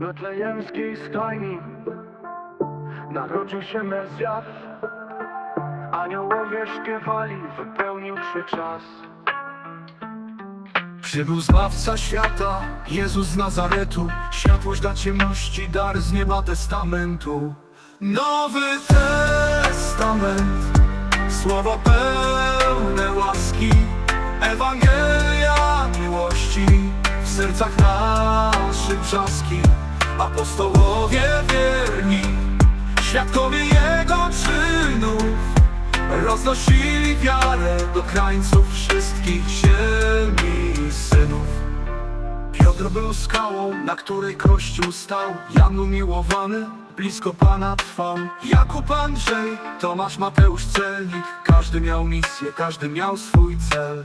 betlejemskiej stajni Narodził się Mesjasz. Aniołowie śpiewali, wypełnił się czas. Przybył Zbawca świata, Jezus z Nazaretu. Światłość dla ciemności, dar z nieba testamentu. Nowy Testament. Słowo pełne łaski. Ewangelia miłości W sercach naszych wrzaski Apostołowie wierni Świadkowie Jego czynów Roznosili wiarę do krańców wszystkich ziemi synów. Piotr był skałą, na której Kościół stał Jan umiłowany, blisko Pana trwał Jakub Andrzej, Tomasz Mateusz Celnik Każdy miał misję, każdy miał swój cel.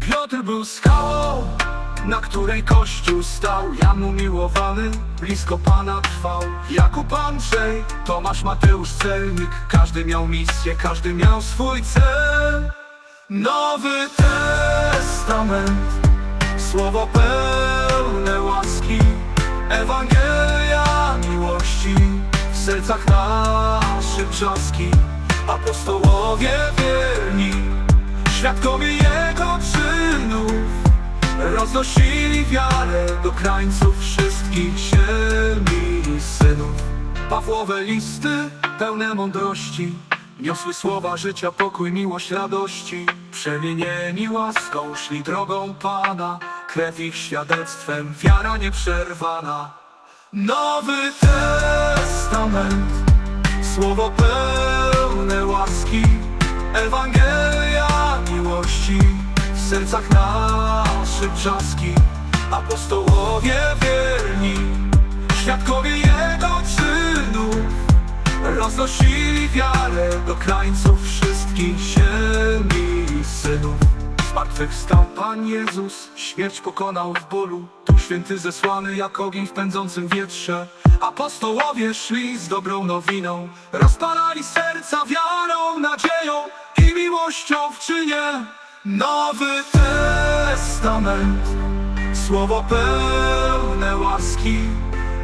Piotr był skałą, na której Kościół stał. Jan umiłowany, blisko Pana trwał. Jakub Andrzej, Tomasz Mateusz Celnik. Każdy miał misję, każdy miał swój cel. Nowy Testament Słowo pełne łaski. Ewangelia miłości W sercach naszych brzaski. Apostołowie wierni Świadkowie Roznosili wiarę do krańców wszystkich ziemi synów. Pawłowe listy pełne mądrości Niosły słowa życia, pokój, miłość, radości. Przemienieni łaską szli drogą Pana Krew ich świadectwem, wiara nieprzerwana. Nowy Testament Słowo pełne łaski Ewangelia miłości sercach naszych brzaski Apostołowie wierni Świadkowie Jego czynów. Roznosili wiarę do krańców wszystkich ziemi synów. Zmartwychwstał Pan Jezus, śmierć pokonał w bólu. Tu święty zesłany jak ogień w pędzącym wietrze. Apostołowie szli z dobrą nowiną Rozpalali serca wiarą, nadzieją i miłością w czynie Nowy Testament Słowo pełne łaski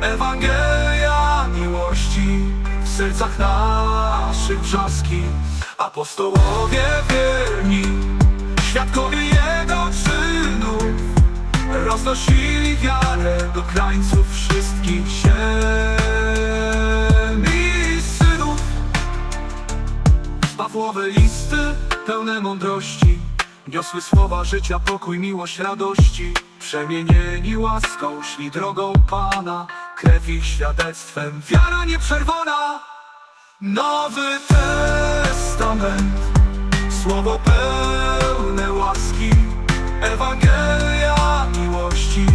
Ewangelia miłości W sercach naszych brzaski Apostołowie wierni Świadkowie Jego czynów Roznosili wiarę do krańców wszystkich ziemi synów. Pawłowe listy pełne mądrości Niosły słowa życia, pokój, miłość, radości. Przemienieni łaską szli drogą Pana. Krew ich świadectwem, wiara nieprzerwana. Nowy Testament Słowo pełne łaski. Ewangelia miłości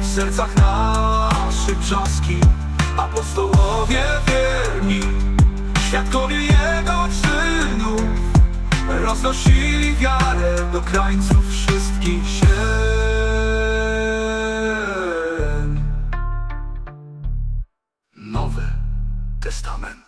W sercach naszych brzaski. Apostołowie wierni Świadkowie Roznosili wiarę do krańców wszystkich ziem Nowy Testament